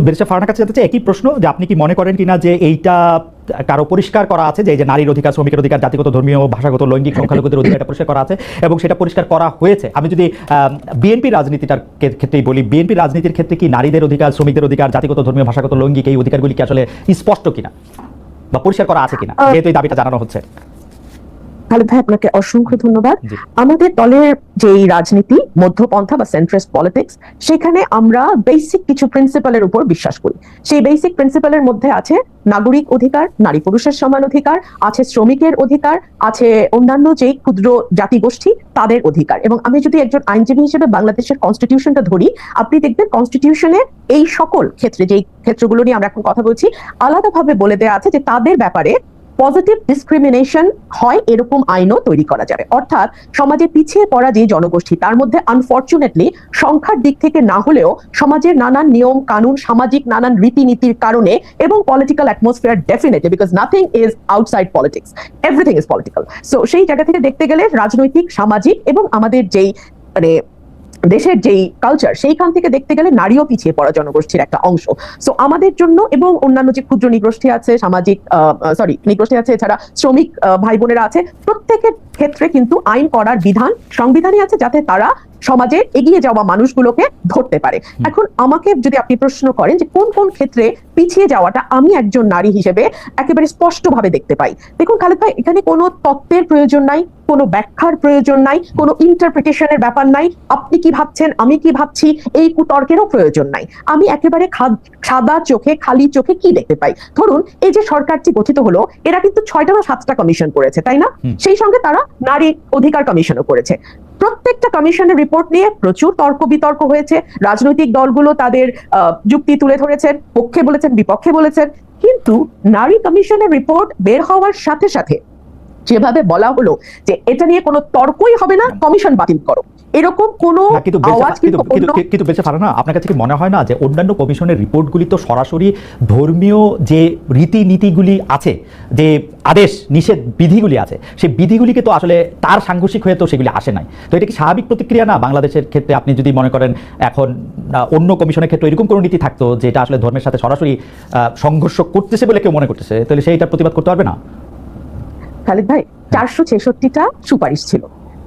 বেরিসা ফারহানার কাছে চাই একই প্রশ্ন যে আপনি কি মনে করেন কিনা যে এইটা কারও পরিষ্কার করা আছে যে এই যে নারীর অধিকার শ্রমিকের অধিকার জাতিগত ধর্মীয় ভাষাগত লৈঙ্গিক সংখ্যালঘুদের অধিকার এটা পরিষ্কার করা আছে এবং সেটা পরিষ্কার করা হয়েছে। আমি যদি বিএনপি রাজনীতিটার ক্ষে- ক্ষেত্রেই বলি বিএনপি রাজনীতির ক্ষেত্রে কি নারীদের অধিকার শ্রমিকদের অধিকার জাতিগত ধর্মীয় ভাষাগত লৈঙ্গিক এই অধিকারগুলি কি আসলে স্পষ্ট কিনা বা পরিষ্কার করা আছে কিনা? যেহেতু এই দাবিটা জানানো হচ্ছে। খালেদ ভাই আপনাকে অসংখ্য ধন্যবাদ। আমাদের দলের যে রাজনীতি মধ্যপন্থা বা সেন্ট্রাস্ট পলিটিক্স সেখানে আমরা বেসিক কিছু প্রিন্সিপালের উপর বিশ্বাস করি। সেই বেসিক প্রিন্সিপালের মধ্যে আছে নাগরিক অধিকার নারী পুরুষের সমান অধিকার আছে শ্রমিকের অধিকার আছে অন্যান্য যে ক্ষুদ্র জাতিগোষ্ঠী তাদের অধিকার। এবং আমি যদি একজন আইনজীবী হিসেবে বাংলাদেশের কনস্টিটিউশনটা ধরি আপনি দেখবেন কনস্টিটিউশনে এই সকল ক্ষেত্রে যেই ক্ষেত্রগুলো নিয়ে আমরা এখন কথা বলছি আলাদাভাবে বলে দেওয়া আছে যে তাদের ব্যাপারে পজিটিভ ডিসক্রিমিনেশন হয়, এরকম আইনও তৈরি করা যাবে। অর্থাৎ সমাজে পিছিয়ে পড়া যে জনগোষ্ঠী, তার মধ্যে আনফর্চুনেটলি সংখ্যার দিক থেকে না হলেও সমাজের নানান নিয়ম, কানুন, সামাজিক নানান রীতিনীতির কারণে এবং political atmosphere definitely because nothing is outside politics everything is political so সেই জায়গা থেকে দেখতে গেলে রাজনৈতিক, সামাজিক এবং আমাদের যেই মানে দেশের যেই কালচার সেইখান থেকে দেখতে গেলে নারীও পিছিয়ে পড়া জনগোষ্ঠীর একটা অংশ। সো আমাদের জন্য এবং অন্যান্য যে ক্ষুদ্র নিগোষ্ঠী আছে, সামাজিক সরি নিগোষ্ঠী আছে, এছাড়া শ্রমিক ভাই বোনেরা আছে, প্রত্যেকের ক্ষেত্রে কিন্তু আইন করার বিধান, সংবিধানই আছে যাতে তারা সমাজে এগিয়ে যাওয়া মানুষগুলোকে ধরতে পারে। এখন আমাকে যদি আপনি প্রশ্ন করেন যে কোন কোন ক্ষেত্রে পিছিয়ে যাওয়াটা আমি একজন নারী হিসেবে একেবারে স্পষ্টভাবে দেখতে পাই? দেখুন খালেদ ভাই এখানে কোনো তত্ত্বের প্রয়োজন নাই কোনো ব্যাখ্যার প্রয়োজন নাই কোনো ইন্টারপ্রিটেশনের ব্যাপার নাই। আপনি কি ভাবছেন? আমি কি ভাবছি? এই কুতর্কেরও প্রয়োজন নাই। আমি একেবারে সাদা চোখে খালি চোখে কি দেখতে পাই? ধরুন এই যে সরকারটি গঠিত হলো এরা কিন্তু ছয়টা বা সাতটা কমিশন করেছে তাই না? সেই সঙ্গে তারা নারী অধিকার কমিশনও করেছে। প্রত্যেকটা কমিশনের রিপোর্ট নিয়ে প্রচুর তর্ক বিতর্ক হয়েছে। রাজনৈতিক দলগুলো তাদের যুক্তি তুলে ধরেছেন, পক্ষে বলেছেন, বিপক্ষে বলেছেন। কিন্তু নারী কমিশনের রিপোর্ট বের হওয়ার সাথে সাথে যেভাবে বলা হলো যে এটা নিয়ে কোনো তর্কই হবে না কমিশন বাতিল করো। এরকম কোনো না, আওয়াজ কিন্তু কিন্তু অন্য- কিন্তু বেলসা আপনার কাছে কি মনে হয় না যে অন্যান্য কমিশনের রিপোর্টগুলি তো সরাসরি ধর্মীয় যে রীতিনীতিগুলি আছে যে আদেশ নিষেধ বিধিগুলি আছে সেই বিধিগুলিকে তো আসলে তার সাংঘর্ষিক হয়ে তো সেগুলি আসে নাই। তো এটা কি স্বাভাবিক প্রতিক্রিয়া না বাংলাদেশের ক্ষেত্রে আপনি যদি মনে করেন এখন অন্য কমিশনের ক্ষেত্রে এরকম কোনো নীতি থাকতো যেটা আসলে ধর্মের সাথে সরাসরি সংঘর্ষ করতেছে বলে কেউ মনে করতেছে? তাহলে সেইটার প্রতিবাদ করতে পারবে না? খালিদ ভাই চারশো ছেষট্টিটা সুপারিশ ছিল।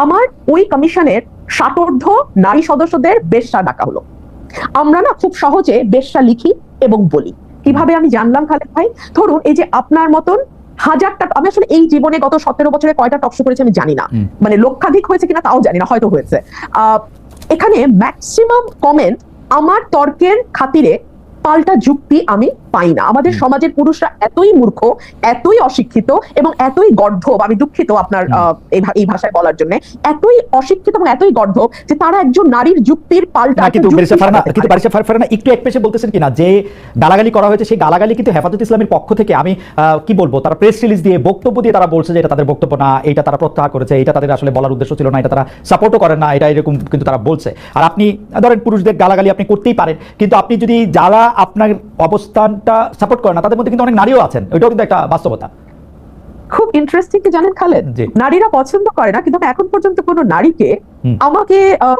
আমার ওই কমিশনের ষাটোর্ধ নারী সদস্যদের বেশ্যা ডাকা হলো। আমরা না খুব সহজে বেশ্যা লিখি এবং বলি। কীভাবে আমি জানলাম খালেদ ভাই? ধরুন এই যে আপনার মতন হাজারটা আমি আসলে এই জীবনে গত সতেরো বছরে কয়টা টকশো করেছি আমি জানি না। মানে লক্ষাধিক হয়েছে কিনা তাও জানি না হয়তো হয়েছে। আহ, এখানে ম্যাক্সিমাম কমেন্ট আমার তর্কের খাতিরে পাল্টা যুক্তি আমি পাই না। আমাদের সমাজের পুরুষরা এতই মূর্খ এতই অশিক্ষিত এবং এতই গর্ধব আমি দুঃখিত আপনার এই ভাষায় বলার জন্য এতই অশিক্ষিত এবং এতই গর্ধব যে তারা একজন নারীর যুক্তির পাল্টা কিন্তু কিন্তু একটু এক পেশে বলতেছেন কিনা? যে গালাগালি করা হয়েছে সেই গালাগালি কিন্তু হেফাজত ইসলামের পক্ষ থেকে আমি আহ, কি বলব তারা প্রেস রিলিজ দিয়ে বক্তব্য দিয়ে তারা বলছে যে এটা তাদের বক্তব্য না এটা তারা প্রত্যাহার করেছে এটা তাদের আসলে বলার উদ্দেশ্য ছিল না এটা তারা সাপোর্টও করেন না এটা এরকম কিন্তু তারা বলছে। আর আপনি ধরেন পুরুষদের গালাগালি আপনি করতেই পারেন কিন্তু আপনি যদি যারা আপনার অবস্থানটা সাপোর্ট করে না তাদের মধ্যে কিন্তু অনেক নারীও আছেন ওইটাও কিন্তু একটা বাস্তবতা। খুব ইন্টারেস্টিং কি জানেন খালেদ? নারীরা পছন্দ করে না কিন্তু এখন পর্যন্ত কোনো নারীকে আমাকে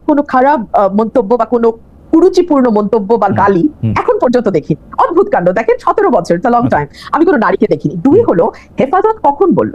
কোনো খারাপ মন্তব্য বা কোন কুরুচিপূর্ণ মন্তব্য বা গালি এখন পর্যন্ত দেখি। অদ্ভুত কাণ্ড। দেখেন সতেরো বছর লং টাইম আমি কোনো নারীকে দেখিনি। দুই হলো হেফাজত কখন বলল?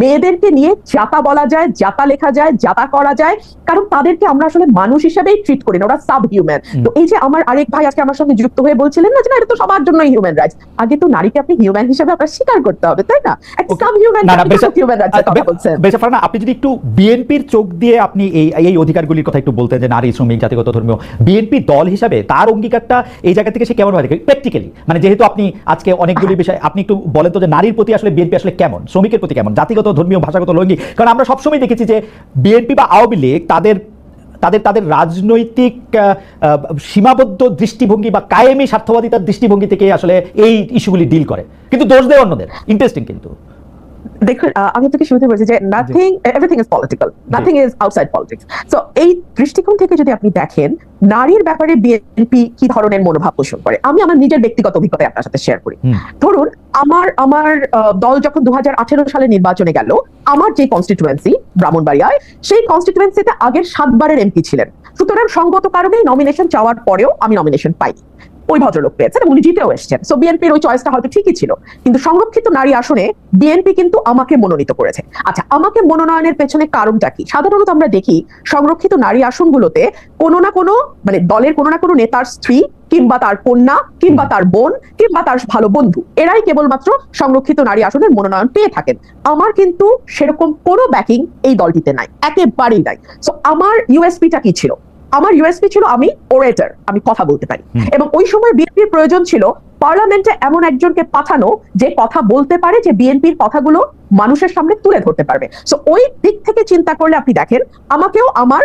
মেয়েদেরকে নিয়ে জাতা বলা যায় জাতা লেখা যায় জাতা করা যায়। কারণ তাদেরকে আমরা আসলে মানুষ হিসেবেই ট্রিট করি না ওরা সাব হিউম্যান তো এই যে আমার আরেক ভাই আজকে আমার সঙ্গে যুক্ত হয়ে বলছিলেন না যে এটা তো সবার জন্য হিউম্যান রাইটস আগে তো নারীকে আপনি হিউম্যান হিসেবে আপনার স্বীকার করতে হবে তাই না? সাব হিউম্যান হিউম্যান রাইটস কথা বলছেন। বেশা ফারহানা, আপনি যদি একটু বিএনপির চোখ দিয়ে আপনি এই এই অধিকারগুলির কথা একটু বলতেন যে নারী শ্রমিক জাতিগত ধর্মীয় বিএনপি দল হিসাবে তার অঙ্গীকারটা এই জায়গা থেকে সে কেমন হয় প্র্যাকটিক্যালি মানে যেহেতু আপনি আজকে অনেকগুলি বিষয় আপনি একটু বলেন তো যে নারীর প্রতি আসলে বিএনপি আসলে কেমন শ্রমিকের প্রতি কেমন জাতিগত, ধর্মীয়, ভাষাগত লৈঙ্গিক কারণ আমরা সবসময় দেখেছি যে বিএনপি বা আওয়ামী লীগ তাদের তাদের তাদের রাজনৈতিক সীমাবদ্ধ দৃষ্টিভঙ্গি বা কায়েমি স্বার্থবাদিতার দৃষ্টিভঙ্গি থেকে আসলে এই ইস্যুগুলি ডিল করে। কিন্তু দোষ দেয় অন্যদের। ইন্টারেস্টিং কিন্তু। দেখুন আমি তোকে শুরুতে বলছি যে nothing everything is political nothing is outside politics so এই দৃষ্টিকোণ থেকে যদি আপনি দেখেন নারীর ব্যাপারে বিএনপি কি ধরনের মনোভাব পোষণ করে? আমি আমার নিজের ব্যক্তিগত অভিজ্ঞতা আপনার সাথে শেয়ার করি। ধরুন আমার আমার দল যখন দু হাজার আঠেরো সালে নির্বাচনে গেল আমার যে কনস্টিটুয়েন্সি ব্রাহ্মণবাড়িয়ায় সেই কনস্টিটুয়েন্সিতে আগের সাতবারের এমপি ছিলেন। সুতরাং সঙ্গত কারণেই নমিনেশন চাওয়ার পরেও আমি নমিনেশন পাই ওই ভদ্রলোক পেয়েছেন এবং উনি জিতেও এসেছেন। সো বিএনপির ওই চয়েসটা হয়তো ঠিকই ছিল, কিন্তু সংরক্ষিত নারী আসনে বিএনপি কিন্তু আমাকে মনোনীত করেছে। আচ্ছা আমাকে মনোনয়নের পেছনে কারণটা কি? সাধারণত আমরা দেখি সংরক্ষিত নারী আসনগুলোতে কোনো না কোনো মানে দলের কোনো না কোনো নেতার স্ত্রী কিংবা তার কন্যা কিংবা তার বোন কিংবা তার ভালো বন্ধু, এরাই কেবলমাত্র সংরক্ষিত নারী আসনের মনোনয়ন পেয়ে থাকেন। আমার কিন্তু সেরকম কোনো ব্যাকিং এই দলটিতে নাই, একেবারেই নাই। সো আমার ইউএসপিটা কি ছিল? আমার ইউএসপি ছিল আমি ওরেটার আমি কথা বলতে পারি। এবং ওই সময় বিএনপির প্রয়োজন ছিল পার্লামেন্টে এমন একজনকে পাঠানো যে কথা বলতে পারে যে বিএনপির কথাগুলো মানুষের সামনে তুলে ধরতে পারবে। সো ওই দিক থেকে চিন্তা করলে আপনি দেখেন আমাকেও আমার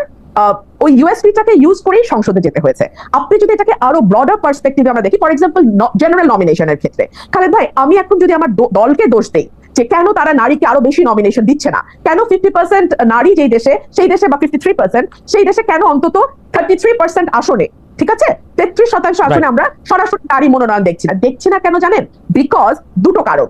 ওই ইউএসপিটাকে ইউজ করেই সংসদে যেতে হয়েছে। আপনি যদি এটাকে আরও ব্রডার পার্সপেক্টিভে আমরা দেখি ফর এক্সাম্পল জেনারেল নমিনেশনের ক্ষেত্রে। খালেদ ভাই আমি এখন যদি আমার দলকে দোষ দেই যে কেন তারা নারীকে আরও বেশি নমিনেশন দিচ্ছে না? কেন ফিফটি পার্সেন্ট নারী যেই দেশে সেই দেশে বা ফিফটি থ্রি পার্সেন্ট সেই দেশে কেন অন্তত থার্টি থ্রি পার্সেন্ট আসনে? ঠিক আছে? তেত্রিশ শতাংশ আসনে আমরা সরাসরি নারী মনোনয়ন দেখছি না। দেখছি না কেন জানেন? বিকজ দুটো কারণ।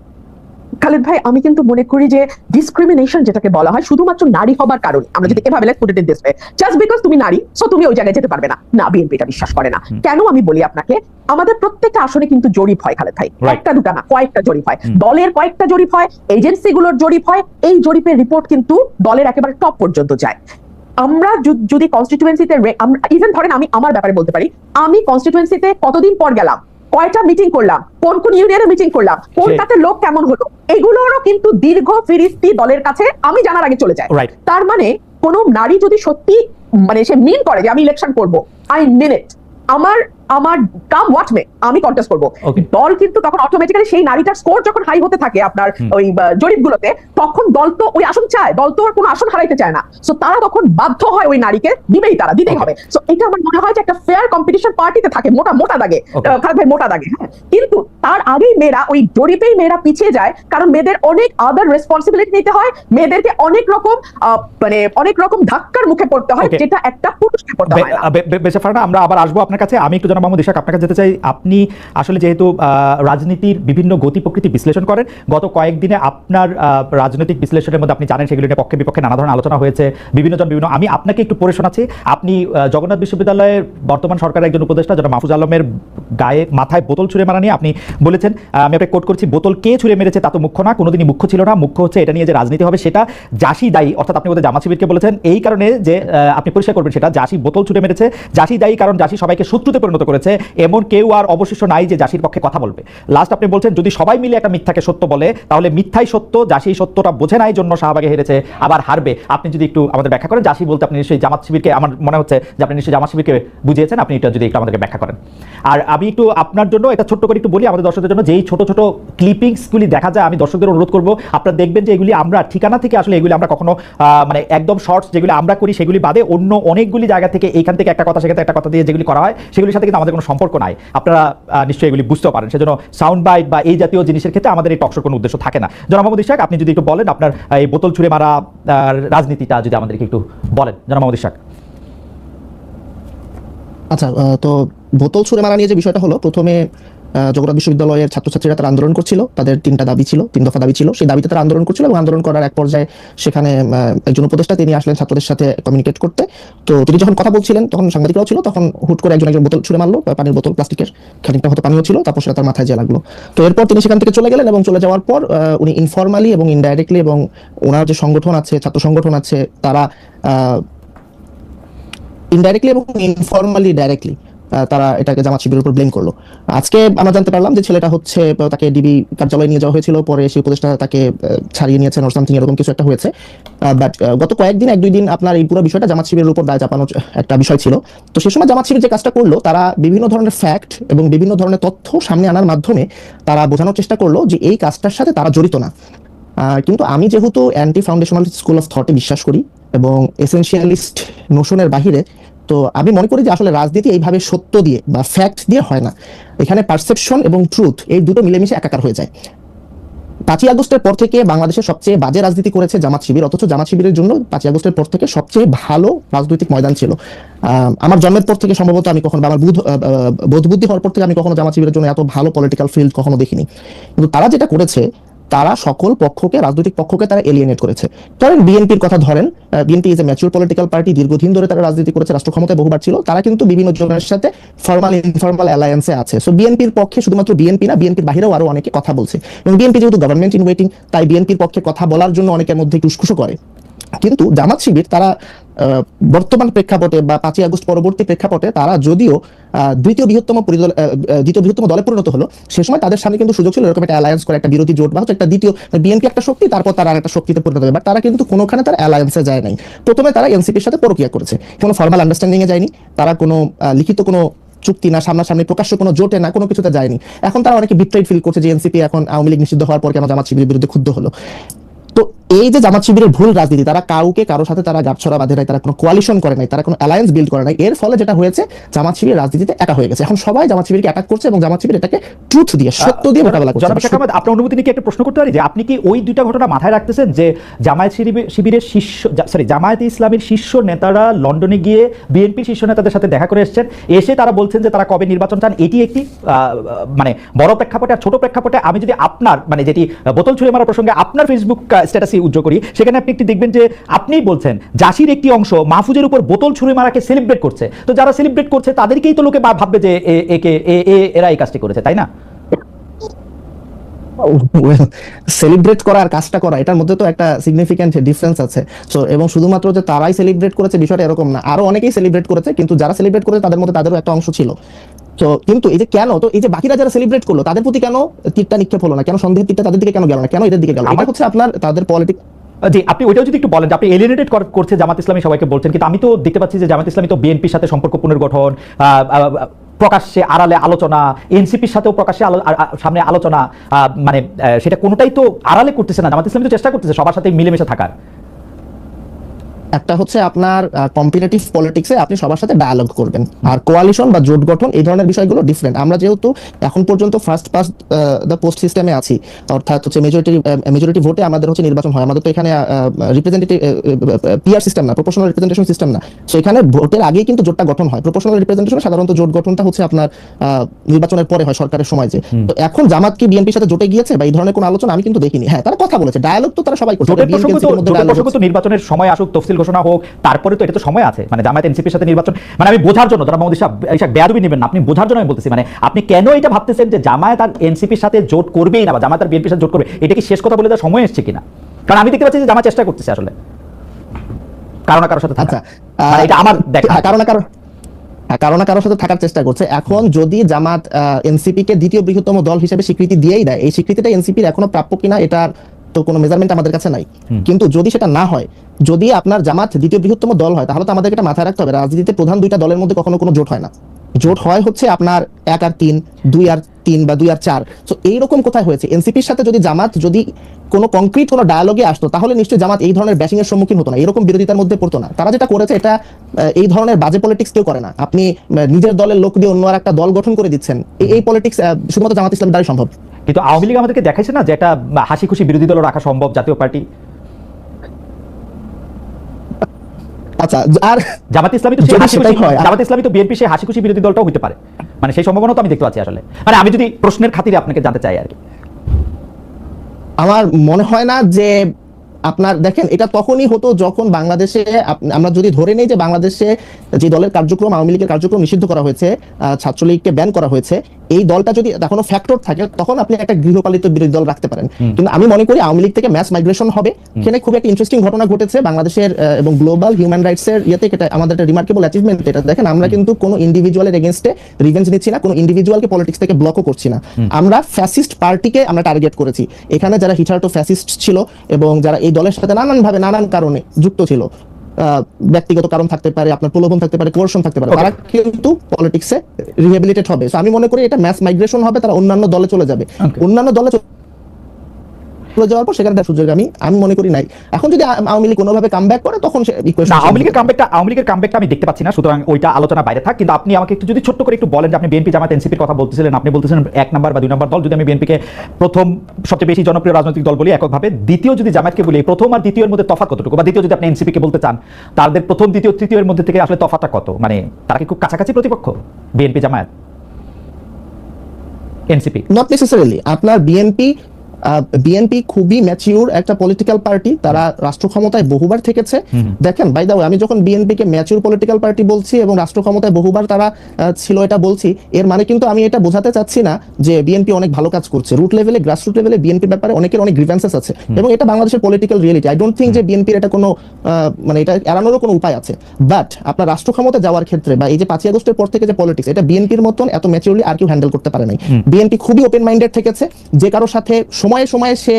খালেদ ভাই আমি কিন্তু মনে করি যে ডিসক্রিমিনেশন যেটাকে বলা হয় শুধুমাত্র নারী হবার কারণে। আমরা যদি এভাবে let's put it in this way just because তুমি নারী সো তুমি ওই জায়গায় যেতে পারবে না। না বিএনপি এটা বিশ্বাস করে না। কেন আমি বলি আপনাকে? আমাদের প্রত্যেকটা আসনে কিন্তু জরিপ হয় খালেদ ভাই। একটা দুটা না কয়েকটা জরিপ হয়। দলের কয়েকটা জরিপ হয় এজেন্সিগুলোর জরিপ হয় এই জরিপের রিপোর্ট কিন্তু দলের একেবারে টপ পর্যন্ত যায়। আমরা যদি কনস্টিটুয়েন্সিতে ইভেন ধরেন আমি আমার ব্যাপারে বলতে পারি আমি কনস্টিটুয়েন্সিতে কতদিন পর গেলাম? কয়টা মিটিং করলাম? কোন কোন ইউনিয়নে মিটিং করলাম? কোনটাতে লোক কেমন হলো? এগুলোরও কিন্তু দীর্ঘ ফিরিস্তি দলের কাছে আমি জানার আগে চলে যায় তার মানে কোন নারী যদি সত্যি মানে সে মিন করে যে আমি ইলেকশন করব আই মিন ইট আমার আমার কাম হোয়াট মে আমি কন্টেস্ট করব। দল কিন্তু তখন অটোমেটিক্যালি সেই নারীটার স্কোর যখন হাই হতে থাকে আপনার। ওই জরিপগুলোতে তখন দল তো ওই আসন চায় দল তো কোনো আসন হারাইতে চায় না। সো তারা তখন বাধ্য হয় ওই নারীকে দিবেই তারা দিতেই হবে। সো এটা আমার মনে হয় যে একটা ফেয়ার কম্পিটিশন পার্টিতে থাকে মোটা মোটা দাগে। খালেদ ভাই মোটা দাগে হ্যাঁ। কিন্তু তার আগেই মেয়েরা ওই জরিপেই মেয়েরা পিছিয়ে যায় কারণ মেয়েদের অনেক আদার রেসপন্সিবিলিটি নিতে হয় মেয়েদেরকে অনেক রকম মানে অনেক রকম ধাক্কার মুখে পড়তে হয় যেটা একটা পুরুষকে পড়তে হয় না। বেশে আমরা আবার আসব আপনার কাছে আমি একটু জানাব মোহাম্মদ ইশাক আপনার যেতে চাই। আপনি আসলে যেহেতু রাজনীতির বিভিন্ন গতি প্রকৃতি বিশ্লেষণ করেন, গত কয়েকদিনে আপনার রাজনৈতিক বিশ্লেষণের মধ্যে আপনি জানেন সেগুলো নিয়ে পক্ষে বিপক্ষে নানা ধরনের আলোচনা হয়েছে বিভিন্ন জন বিভিন্ন। আমি আপনাকে একটু পড়ে শোনাচ্ছি। আপনি জগন্নাথ বিশ্ববিদ্যালয়ের বর্তমান সরকারের একজন উপদেষ্টা যেটা মাহফুজ আলমের গায়ে মাথায় বোতল ছুঁড়ে মারা নিয়ে আপনি বলেছেন আমি আপনাকে কোট করছি, বোতল কে ছুঁড়ে মেরেছে তা তো মুখ্য না, কোনোদিনই মুখ্য ছিল না। মুখ্য হচ্ছে এটা নিয়ে যে রাজনীতি হবে সেটা জাসি দায়ী, অর্থাৎ আপনি ওদের জামা শিবিরকে বলেছেন, এই কারণে যে আপনি পরিষ্কার করবেন সেটা, জাসি বোতল ছুটে মেরেছে, জাসি দায়ী কারণ জাসি সবাইকে শত্রুতে পরিণত করেছে, এমন কেউ আর অবশিষ্ট নাই যে জাসির পক্ষে কথা বলবে। লাস্ট আপনি বলছেন, যদি সবাই মিলে একটা মিথ্যাকে সত্য বলে, তাহলে মিথ্যাই সত্য জাসি সত্যটা বোঝে নাই জন্য শাহবাগে হেরেছে, আবার হারবে। আপনি যদি একটু আমাদের ব্যাখ্যা করেন, জাসি বলতে আপনি নিশ্চয়ই জামাত শিবিরকে, আমার মনে হচ্ছে যে আপনি নিশ্চয়ই জামাত শিবিরকে বুঝিয়েছেন, আপনি এটা যদি একটু আমাদেরকে ব্যাখ্যা করেন। আর আমি একটু আপনার জন্য একটা ছোট্ট করে একটু বলি, আমাদের দর্শকদের জন্য যেই ছোট ছোট ক্লিপিংসগুলি দেখা যায়, আমি দর্শকদের অনুরোধ করব, আপনারা দেখবেন যে এগুলি আমরা ঠিকানা থেকে আসলে এগুলি আমরা কখনো মানে একদম শর্টস যেগুলি আমরা করি, সেগুলি বাদে অন্য অনেকগুলি জায়গা থেকে এইখান থেকে একটা কথা, সেখান একটা কথা দিয়ে যেগুলি করা হয়, সেগুলির সাথে কিন্তু আমাদের কোনো সম্পর্ক নাই। আপনারা নিশ্চয়ই এগুলি বুঝতেও পারেন। সেজন্য সাউন্ড বাইট বা এই জাতীয় জিনিসের ক্ষেত্রে আমাদের এই টকশোর কোনো উদ্দেশ্য থাকে না। জনাব মোহাম্মদ ইশাক, আপনি যদি একটু বলেন, আপনার এই বোতল ছুঁড়ে মারা রাজনীতিটা যদি আমাদেরকে একটু বলেন। জনাব মোহাম্মদ ইশাক। আচ্ছা তো বোতল ছুঁড়ে মারা নিয়ে যে বিষয়টা হলো, প্রথমে জগন্নাথ বিশ্ববিদ্যালয়ের ছাত্রছাত্রীরা তারা আন্দোলন করছিল। তাদের তিনটা দাবি ছিল, তিন দফা দাবি ছিল। সেই দাবিতে তারা আন্দোলন করছিল এবং আন্দোলন করার এক পর্যায়ে সেখানে একজন উপদেষ্টা তিনি আসলেন ছাত্রদের সাথে কমিউনিকেট করতে। তো তিনি যখন কথা বলছিলেন, তখন সাংবাদিকরাও ছিল, তখন হুট করে একজন একজন বোতল ছুঁড়ে মারলো পানির বোতল, প্লাস্টিকের খানিকটা হয়তো পানিও ছিল, তারপর সেটা তার মাথায় যে লাগল। তো এরপর তিনি সেখান থেকে চলে গেলেন এবং চলে যাওয়ার পর উনি ইনফরমালি এবং ইনডাইরেক্টলি এবং ওনার যে সংগঠন আছে, ছাত্র সংগঠন আছে, তারা ইনডাইরেক্টলি এবং ইনফরমালি ডাইরেক্টলি তারা এটাকে জামাত শিবিরের উপর ব্লেম করল। আজকে আমরা জানতে পারলাম যে ছেলেটা হচ্ছে তাকে ডিবি কার্যালয়ে নিয়ে যাওয়া হয়েছিল, পরে সেই উপদেষ্টা তাকে ছাড়িয়ে নিয়েছেন ওর সামথিং এরকম কিছু একটা হয়েছে। বাট গত কয়েকদিন, এক দুই দিন আপনার এই পুরো বিষয়টা জামাত শিবিরের উপর দায় চাপানোর একটা বিষয় ছিল। তো সে সময় জামাত শিবির যে কাজটা করল, তারা বিভিন্ন ধরনের ফ্যাক্ট এবং বিভিন্ন ধরনের তথ্য সামনে আনার মাধ্যমে তারা বোঝানোর চেষ্টা করল যে এই কাজটার সাথে তারা জড়িত না। কিন্তু আমি যেহেতু অ্যান্টি ফাউন্ডেশনাল স্কুল অফ থটে বিশ্বাস করি এবং এসেন্সিয়ালিস্ট নোশনের বাহিরে তো আমি মনে করি যে আসলে রাজনীতি এইভাবে সত্য দিয়ে বা ফ্যাক্ট দিয়ে হয় না। এখানে পারসেপশন এবং ট্রুথ এই দুটো মিলেমিশে একাকার হয়ে যায়। পাঁচই আগস্টের পর থেকে বাংলাদেশের সবচেয়ে বাজে রাজনীতি করেছে জামাত শিবির, অথচ জামাত শিবিরের জন্য পাঁচই আগস্টের পর থেকে সবচেয়ে ভালো রাজনৈতিক ময়দান ছিল। আমার জন্মের পর থেকে সম্ভবত আমি কখনো আমার বুধ বোধ বুদ্ধি হওয়ার পর থেকে আমি কখনো জামাত শিবিরের জন্য এত ভালো পলিটিক্যাল ফিল্ড কখনো দেখিনি। কিন্তু তারা যেটা করেছে তারা সকল পক্ষকে, রাজনৈতিক পক্ষকে তারা এলিয়েনেট করেছে। ধরেন বিএনপির কথা ধরেন BNP is a mature political party দীর্ঘদিন ধরে তারা রাজনীতি করেছে রাষ্ট্র ক্ষমতায় বহুবার ছিল, তারা কিন্তু বিভিন্ন জনের সাথে ফর্মাল ইনফর্মাল অ্যালায়েন্সে আছে। সো বিএনপির পক্ষে শুধুমাত্র বিএনপি না, বিএনপির বাইরেও আরও অনেকে কথা বলছে। এবং বিএনপি যেহেতু গভর্নমেন্ট ইন ওয়েটিং তাই বিএনপির পক্ষে কথা বলার জন্য অনেকের মধ্যে একটু করে। কিন্তু জামাত শিবির, তারা বর্তমান প্রেক্ষাপটে বা পাঁচই আগস্ট পরবর্তী প্রেক্ষাপটে তারা যদিও দ্বিতীয় বৃহত্তম দ্বিতীয় বৃহত্তম দলে পরিণত হলো, সে সময় তাদের সামনে কিন্তু সুযোগ ছিল এরকম একটা অ্যালায়েন্স করে, একটা বিরোধী জোট বা হচ্ছে একটা দ্বিতীয় বিএনপি একটা শক্তি, তারপর তারা একটা শক্তিতে পরিণত হবে বাট তারা কিন্তু কোনোখানে তারা অ্যালায়েন্সে যায় নাই। প্রথমে তারা এনসিপির সাথে পরকিয়া করেছে, কোনো ফর্মাল আন্ডারস্ট্যান্ডিং এ যায়নি, তারা কোনো লিখিত কোনো চুক্তি না, সামনাসামনি প্রকাশ্য কোনো জোটে না, কোনো কিছুতে যায়নি। এখন তারা অনেকে বিট্রাইড ফিল করছে যে এনসিপি এখন আওয়ামী লীগ নিষিদ্ধ হওয়ার পর কেন জামাত শিবিরের বিরুদ্ধে ক্ষুব্ধ হলো। এই যে জামাত শিবিরের ভুল রাজনীতি, তারা কাউকে কারোর সাথে তারা গাছছড়া বাঁধে নাই, তারা কোনো কোয়ালিশন করে নাই, তারা কোনো অ্যালায়েন্স বিল্ড করে নাই, এর ফলে যেটা হয়েছে, জামাত শিবির রাজনীতিতে একা হয়ে গেছে। এখন সবাই জামাত শিবিরকে অ্যাটাক করছে এবং জামাত শিবির এটাকে ট্রুথ দিয়ে, সত্য দিয়ে মোকাবেলা করছে। আপনার অনুমতি নিয়ে একটা প্রশ্ন করতে পারি? যে আপনি কি ওই দুইটা ঘটনা মাথায় রাখতেছেন যে জামায়াত শিবির- শিবিরের শীর্ষ সরি জামায়াতে ইসলামের শীর্ষ নেতারা লন্ডনে গিয়ে বিএনপি শীর্ষ নেতাদের সাথে দেখা করে এসেছেন, এসে তারা বলছেন যে তারা কবে নির্বাচন চান? এটি একটি মানে বড় প্রেক্ষাপটে আর ছোট প্রেক্ষাপটে আমি যদি আপনার মানে যেটি বোতল ছুঁড়ে মারা প্রসঙ্গে আপনার ফেসবুক স্ট্যাটাসে উজ্জ্ব করি, সেখানে আপনি একটি দেখবেন যে আপনিই বলছেন জাসির একটি অংশ মাহফুজের উপর বোতল ছুঁড়ে মারাকে সেলিব্রেট করছে। তো যারা সেলিব্রেট করছে, তাদেরকেই তো লোকে ভাববে যে একে এরা এই কাজটি করেছে, তাই না? সেলিব্রেট করা আর কাজটা করা, এটার মধ্যে তো একটা সিগনিফিক্যান্ট ডিফারেন্স আছে। সো এবং শুধুমাত্র যে তারাই সেলিব্রেট করেছে, বিষয়টা এরকম না। আরও অনেকেই সেলিব্রেট করেছে, কিন্তু যারা সেলিব্রেট করেছে, তাদের মধ্যে তাদেরও একটা অংশ ছিল। তো কিন্তু এই যে কেন? তো এই যে বাকিরা যারা সেলিব্রেট করল তাদের প্রতি কেন তীরটা নিক্ষেপ হলো না? কেন সন্দেহের তীরটা তাদের দিকে কেন গেল না? কেন এদের দিকে গেল আমার- হচ্ছে আপনার তাদের পলিটিক জি আপনি ওইটাও যদি একটু বলেন যে আপনি এলিনেটেড করছে জামাত ইসলামী সবাইকে বলছেন কিন্তু আমি তো দেখতে পাচ্ছি যে জামাত ইসলামী তো বিএনপির সাথে সম্পর্ক পুনর্গঠন প্রকাশ্যে আড়ালে আলোচনা এনসিপির সাথেও প্রকাশ্যে সামনে আলোচনা মানে সেটা কোনোটাই তো আড়ালে করতেছে না। জামাত ইসলামী তো চেষ্টা করতেছে সবার সাথে মিলেমিশে থাকার। একটা হচ্ছে আপনার কম্পিটিটিভ পলিটিক্সে আপনি সবার সাথে ডায়ালগ করবেন। আর কোয়ালিশন বা জোট গঠন এই ধরনের বিষয়গুলো ডিফারেন্ট আমরা যেহেতু এখন পর্যন্ত ফার্স্ট পাস দ্য পোস্ট সিস্টেমে আছি অর্থাৎ হচ্ছে মেজরিটি মেজরিটি ভোটে আমাদের হচ্ছে নির্বাচন হয়। আমাদের তো এখানে রিপ্রেজেন্টেটিভ পিআর সিস্টেম না প্রপোর্শনাল রিপ্রেজেন্টেশন সিস্টেম না। সেখানে ভোটের আগেই কিন্তু জোটটা গঠন হয়। প্রপোর্শনাল রিপ্রেজেন্টেশন সাধারণত জোট গঠনটা হচ্ছে আপনার নির্বাচনের পরে হয় সরকারের সময় যে। তো এখন জামাত কি বিএনপির সাথে জোটে গিয়েছে বা এই ধরনের কোনো আলোচনা আমি কিন্তু দেখিনি। হ্যাঁ তারা কথা বলেছে ডায়ালগ তো তারা সবাই করছে। নির্বাচনের সময় আসুক তফসিল ঘোষণা হোক তারপরে তো এটা তো সময় আছে। মানে জামায়াত এনসিপির সাথে নির্বাচন মানে আমি বোঝার জন্য মোহাম্মদ ইসা ইসা বেয়াদবি নেবেন না আপনি বোঝার জন্য আমি বলতেছি মানে আপনি কেন এটা ভাবতেছেন যে জামায়াত আর এনসিপির সাথে জোট করবেই না বা জামায়াত আর বিএনপির সাথে জোট করবে? এটা কি শেষ কথা বলে দেওয়ার সময় এসছে কিনা? কারণ আমি দেখতে পাচ্ছি যে জামায়াত চেষ্টা করতেছে আসলে। কারও না কারোর সাথে আচ্ছা মানে এটা আমার দেখা। হ্যাঁ, কারও না কারও কারও না কারোর সাথে থাকার চেষ্টা করছে। এখন যদি জামাত এনসিপি কে দ্বিতীয় বৃহত্তম দল হিসেবে স্বীকৃতি দিয়েই দেয় এই স্বীকৃতিটা এনসিপির এখনও প্রাপ্য কিনা এটার তো কোনো মেজারমেন্ট আমাদের কাছে নাই। কিন্তু যদি সেটা না হয় যদি আপনার জামাত দ্বিতীয় বৃহত্তম দল হয় তাহলে তো আমাদেরকে এটা মাথায় রাখতে হবে। রাজনীতিতে প্রধান দুইটা দলের মধ্যে কখনো কোনো জোট হয় না। জোট হয় হচ্ছে আপনার এক আর তিন দুই আর তিন বা দুই আর চার। তো এইরকম কোথায় হয়েছে? এনসিপির সাথে যদি জামাত যদি কোনো কংক্রিট কোনো ডায়ালগে আসতো তাহলে নিশ্চয়ই জামাত এই ধরনের ব্যাশিং এর সম্মুখীন হতো না। এরকম বিরোধিতার মধ্যে পড়তো না। তারা যেটা করেছে এটা এই ধরনের বাজে পলিটিক্স কেউ করে না। আপনি নিজের দলের লোক দিয়ে অন্য আর একটা দল গঠন করে দিচ্ছেন এই- এই পলিটিক্স শুধুমাত্র জামাত ইসলাম দ্বারাই সম্ভব। কিন্তু আওয়ামী লীগ আমাদেরকে দেখাইছে না যে একটা হাসি খুশি বিরোধী দল রাখা সম্ভব জাতীয় পার্টি? আচ্ছা আর জামাত ইসলামী তো হয়, আর- জামাত ইসলামী তো বিএনপি হাসি খুশি বিরোধী দলটাও হতে পারে। মানে সেই সম্ভাবনা তো আমি দেখতে পাচ্ছি আসলে। মানে আমি যদি প্রশ্নের খাতিরে আপনাকে জানতে চাই আর কি। আমার মনে হয় না যে আপনার দেখেন এটা তখনই হতো যখন বাংলাদেশে আমরা যদি ধরে নেই যে বাংলাদেশে যে দলের কার্যক্রম আওয়ামী লীগের কার্যক্রম নিষিদ্ধ করা হয়েছে ছাত্রলীগকে ব্যান করা হয়েছে এই দলটা যদি এখনও ফ্যাক্টর থাকে তখন আপনি একটা গৃহপালিত বিরোধী দল রাখতে পারেন। কিন্তু আমি মনে করি আওয়ামী লীগ থেকে ম্যাস মাইগ্রেশন হবে। এখানে খুব একটা ইন্টারেস্টিং ঘটনা ঘটেছে। বাংলাদেশের এবং গ্লোবাল হিউম্যান রাইটস এর ইয়েতে এটা আমাদের একটা রিমার্কেবল অ্যাচিভমেন্ট এটা। দেখেন আমরা কিন্তু কোনো ইন্ডিভিজুয়ালের এগেনস্টে রিভেঞ্জ নিচ্ছি না কোনো ইন্ডিভিজুয়ালকে পলিটিক্স থেকে ব্লকও করছি না। আমরা ফ্যাসিস্ট পার্টিকে আমরা টার্গেট করেছি। এখানে যারা হিটার্টো ফ্যাসিস্ট ছিল এবং যারা এই দলের সাথে নানানভাবে নানান কারণে যুক্ত ছিল। আহ, ব্যক্তিগত কারণ থাকতে পারে আপনার প্রলোভন থাকতে পারে কোর্শন থাকতে পারে। তারা কিন্তু পলিটিক্সে রিহেবিলিটেড হবে। আমি মনে করি এটা ম্যাস মাইগ্রেশন হবে তারা অন্যান্য দলে চলে যাবে। অন্যান্য দলে চলে যাওয়ার পর সেখানে তার সুযোগ আমি আমি মনে করি নাই। এখন যদি আওয়ামী লীগ কোনোভাবে কাম করে তখন সে equation না আওয়ামী লীগের। কামব্যাকটা আওয়ামী লীগের কামব্যাকটা আমি দেখতে পাচ্ছি না সুতরাং ওইটা আলোচনা বাইরে থাক। কিন্তু আপনি আমাকে একটু যদি ছোট্ট করে একটু বলেন যে আপনি বিএনপি জামাত এনসিপির কথা বলতেছিলেন আপনি বলতেছিলেন এক নাম্বার বা দুই নাম্বার দল। যদি আমি বিএনপিকে প্রথম সবচেয়ে বেশি জনপ্রিয় রাজনৈতিক দল বলি এককভাবে দ্বিতীয় যদি জামাতকে বলি প্রথম আর দ্বিতীয়ের মধ্যে তফাৎ কতটুকু? বা দ্বিতীয় যদি আপনি এনসিপিকে বলতে চান তাদের প্রথম দ্বিতীয় তৃতীয়ের মধ্যে থেকে আসলে তফাৎটা কত? মানে তারা কি খুব কাছাকাছি প্রতিপক্ষ BNP Jamaat? NCP not necessarily আপনার বিএনপি বিএনপি খুবই ম্যাচিউর একটা পলিটিক্যাল পার্টি তারা রাষ্ট্র ক্ষমতায় বহুবার থেকেছে। দেখেন বাই দা আমি যখন বিএনপি কে ম্যাচিউর পলিটিক্যাল পার্টি বলছি এবং রাষ্ট্র ক্ষমতায় বহুবার তারা ছিল এটা বলছি এর মানে কিন্তু আমি এটা বোঝাতে চাচ্ছি না যে বিএনপি অনেক ভালো কাজ করছে। রুট লেভেলে গ্রাসরুট লেভেলে বিএনপির ব্যাপারে অনেকের অনেক গ্রিভেন্সেস আছে। এবং এটা বাংলাদেশের political reality I don't think যে বিএনপির এটা কোনো মানে এটা এড়ানোরও কোনো উপায় আছে। বাট আপনার রাষ্ট্র ক্ষমতা যাওয়ার ক্ষেত্রে বা এই যে পাঁচই আগস্টের পর থেকে যে পলিটিক্স এটা বিএনপির মতন এত ম্যাচিউরলি আর কেউ হ্যান্ডেল করতে পারে নাই। বিএনপি খুবই ওপেন মাইন্ডেড থেকেছে। যে কারোর সাথে সময়ে সময়ে সে